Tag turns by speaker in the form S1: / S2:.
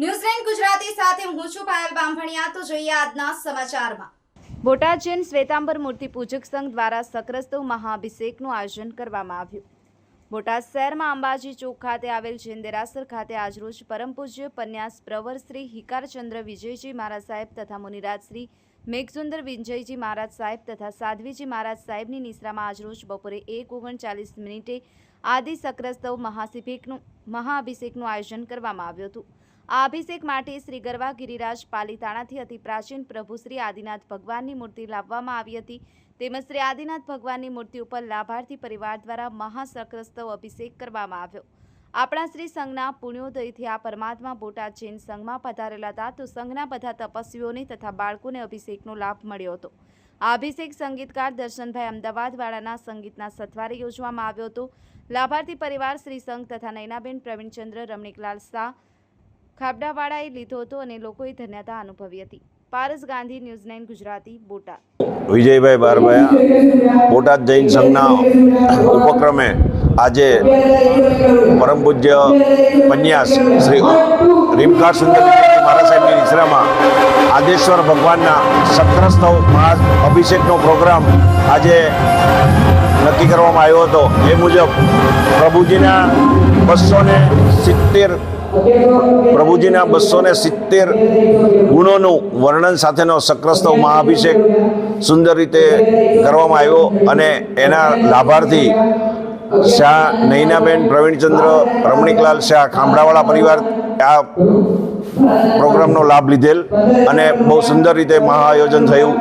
S1: ન્યૂઝલેન્ડ ગુજરાતી સાથે હું છું પાયલ બામભણિયા. તો જોઈએ આજના સમાચારમાં.
S2: બોટાદ જૈન શ્વેતાંબર મૂર્તિ પૂજક સંઘ દ્વારા સક્રસ્તવ મહાઅભિષેકનું આયોજન કરવામાં આવ્યું. બોટાદ શહેરમાં અંબાજી ચોક ખાતે આવેલ જૈન દેરાસર ખાતે આજરોજ પરમ પૂજ્ય પન્યાસ પ્રવર શ્રી હિકારચંદ્ર વિજયજી મહારાજ સાહેબ તથા મુનિરાજ શ્રી મેઘસુંદર વિજયજી મહારાજ સાહેબ તથા સાધ્વીજી મહારાજ સાહેબની નિશ્રામાં આજરોજ બપોરે એક ઓગણચાલીસ મિનિટે આદિ સક્રસ્તવ મહાસિભિકનું મહાઅભિષેકનું આયોજન કરવામાં આવ્યું હતું. આ અભિષેક માટે શ્રી ગરવા ગિરિરાજ પાલીતાણાથી અતિ પ્રાચીન પ્રભુ શ્રી આદિનાથ ભગવાનની મૂર્તિ લાવવામાં આવી હતી. તેમજ શ્રી આદિનાથ ભગવાનની મૂર્તિ ઉપર લાભાર્થી પરિવાર દ્વારા મહાસક્રસ્તવ અભિષેક કરવામાં આવ્યો. આપણા શ્રી સંઘના પુણ્યોદયથી આ પરમાત્મા બોટાદ જૈન સંઘમાં પધારેલા હતા તો સંઘના બધા તપસ્વીઓને તથા બાળકોને અભિષેકનો લાભ મળ્યો હતો. આ અભિષેક સંગીતકાર દર્શનભાઈ અમદાવાદવાળાના સંગીતના સથવારે યોજવામાં આવ્યો હતો. લાભાર્થી પરિવાર શ્રી સંઘ તથા નૈનાબેન પ્રવીણચંદ્ર, રમણીકલાલ શાહ ખાબડાવાળાએ લીધો હતો અને લોકોએ ધન્યતા અનુભવી હતી. Paras Gandhi, News Nine Gujarati, Botad.
S3: Vijaybhai Barbhaya Botad Jain સંઘના ઉપક્રમે આજે પરમ પૂજ્ય પન્યાસ શ્રી રીમકાર સુંદર સાહેબની નિશ્રામાં આદેશ્વર ભગવાનના સત્રસ્તવ મહા અભિષેકનો પ્રોગ્રામ આજે નક્કી કરવામાં આવ્યો હતો. એ મુજબ પ્રભુજીના બસો સિત્તેર પ્રભુજીના બસો ને સિત્તેર ગુણોનું વર્ણન સાથેનો સક્રસ્તવ મહાઅભિષેક સુંદર રીતે કરવામાં આવ્યો અને એના લાભાર્થી શાહ નૈનાબેન પ્રવીણચંદ્ર, રમણીકલાલ શાહ ખાંભડાવાળા પરિવાર આ પ્રોગ્રામનો લાભ લીધેલ અને બહુ સુંદર રીતે મહાઆયોજન થયું.